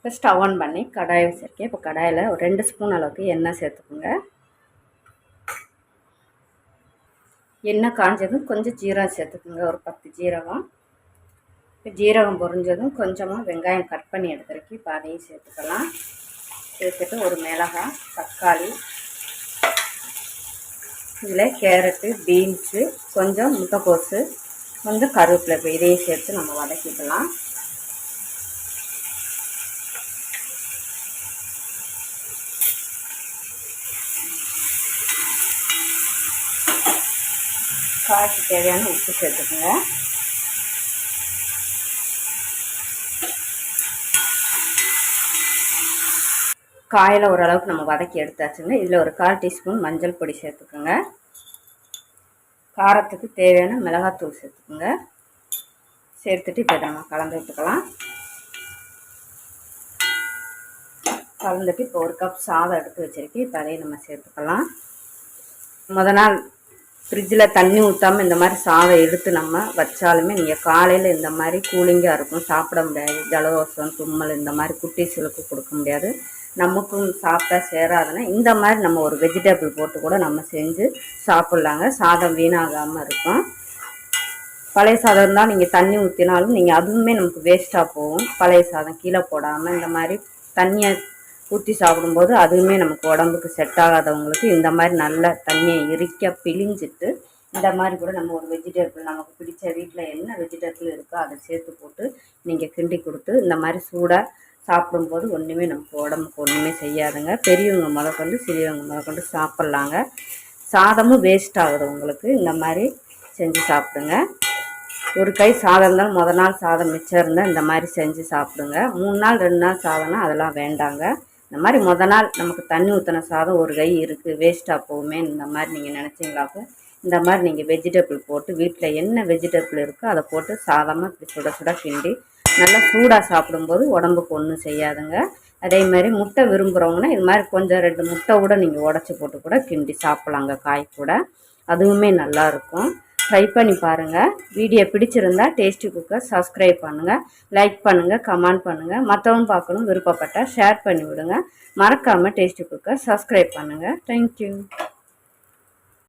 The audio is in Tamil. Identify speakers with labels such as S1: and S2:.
S1: இப்போ ஸ்டவ் ஆன் பண்ணி கடாயை வச்சுருக்கேன். இப்போ கடாயில் ஒரு ரெண்டு ஸ்பூன் அளவுக்கு எண்ணெய் சேர்த்துக்கோங்க. எண்ணெய் காஞ்சதும் கொஞ்சம் ஜீரகம் சேர்த்துக்குங்க. ஒரு பத்து ஜீரகம். இப்போ ஜீரகம் பொரிஞ்சதும் கொஞ்சமாக வெங்காயம் கட் பண்ணி எடுத்துருக்கி இப்போ அதையும் சேர்த்துக்கலாம். சேர்த்துட்டு ஒரு மிளகாய் தக்காளி இதில் கேரட்டு பீன்ஸு கொஞ்சம் முட்டைக்கோஸு கொஞ்சம் கருவேப்பிலை இப்போ இதையும் சேர்த்து நம்ம வதக்கிக்கலாம். காய்க்கு தேவையான உப்பு சேர்த்துக்குங்க. காயில் ஓரளவுக்கு நம்ம வதக்கி எடுத்தாச்சுங்க. இதில் ஒரு கால் டீஸ்பூன் மஞ்சள் பொடி சேர்த்துக்கோங்க. காரத்துக்கு தேவையான மிளகாத்தூள் சேர்த்துக்கோங்க. சேர்த்துட்டு இப்போ நம்ம கலந்து விட்டுக்கலாம். கலந்துட்டு இப்போ ஒரு கப் சாதம் எடுத்து வச்சுருக்கேன். இப்போ அதையும் நம்ம சேர்த்துக்கலாம். முத நாள் ஃப்ரிட்ஜில் தண்ணி ஊற்றாமல் இந்த மாதிரி சாதம் எடுத்து நம்ம வச்சாலுமே நீங்கள் காலையில் இந்த மாதிரி கூலிங்காக இருக்கும். சாப்பிட முடியாது. ஜலதோஷம் தும்மல் இந்த மாதிரி குட்டீஸ்களுக்கு கொடுக்க முடியாது. நமக்கும் சாப்பிட்டா சேராதுன்னா இந்த மாதிரி நம்ம ஒரு வெஜிடபிள் போட்டு கூட நம்ம செஞ்சு சாப்பிட்லாங்க. சாதம் வீணாகாமல் இருக்கும். பழைய சாதம் தான் நீங்கள் தண்ணி ஊற்றினாலும் நீங்கள் அதுவுமே நமக்கு வேஸ்ட்டாக போகும். பழைய சாதம் கீழே போடாமல் இந்த மாதிரி தண்ணியை ஊற்றி சாப்பிடும்போது அதுவுமே நமக்கு உடம்புக்கு செட் ஆகாதவங்களுக்கு இந்த மாதிரி நல்ல தண்ணியை இறுக்க பிழிஞ்சிட்டு இந்த மாதிரி கூட நம்ம ஒரு வெஜிடபிள் நமக்கு பிடிச்ச வீட்டில் என்ன வெஜிடபிள் இருக்கோ அதை சேர்த்து போட்டு நீங்கள் கிண்டி கொடுத்து இந்த மாதிரி சூடாக சாப்பிடும்போது ஒன்றுமே நமக்கு உடம்புக்கு ஒன்றுமே செய்யாதுங்க. பெரியவங்க முதற்கொண்டு சிறியவங்க முதற்கொண்டு சாப்பிட்லாங்க. சாதமும் வேஸ்ட் ஆகுது உங்களுக்கு. இந்த மாதிரி செஞ்சு சாப்பிடுங்க. ஒரு கை சாதம் இருந்தாலும் முத நாள் சாதம் மிச்சம் இருந்தால் இந்த மாதிரி செஞ்சு சாப்பிடுங்க. மூணு நாள் ரெண்டு நாள் சாதம்னா அதெல்லாம் வேண்டாங்க. இந்த மாதிரி முத நாள் நமக்கு தண்ணி ஊற்றின சாதம் ஒரு கை இருக்குது வேஸ்ட்டாக போகுமே இந்த மாதிரி நீங்கள் நினச்சிங்களாக்கும் இந்த மாதிரி நீங்கள் வெஜிடபிள் போட்டு வீட்டில் என்ன வெஜிடபிள் இருக்கோ அதை போட்டு சாதமாக இப்படி சுட சுட கிண்டி நல்லா சூடாக சாப்பிடும்போது உடம்புக்கு ஒன்றும் செய்யாதுங்க. அதே மாதிரி முட்டை விரும்புகிறவங்கன்னா இது மாதிரி கொஞ்சம் ரெண்டு முட்டை கூட நீங்கள் உடச்சி போட்டு கூட கிண்டி சாப்பிட்லாங்க காய் கூட. அதுவுமே நல்லாயிருக்கும் ட்ரை பண்ணி பாருங்கள் வீடியோ பிடிச்சிருந்தா டேஸ்டி குக்கர் சப்ஸ்கிரைப் பண்ணுங்கள் லைக் பண்ணுங்கள் கமெண்ட் பண்ணுங்கள் மற்றவங்க பார்க்கணும் விருப்பப்பட்டால் ஷேர் பண்ணி விடுங்க. மறக்காமல் டேஸ்டி குக்கர் சப்ஸ்கிரைப் பண்ணுங்கள் தேங்க்யூ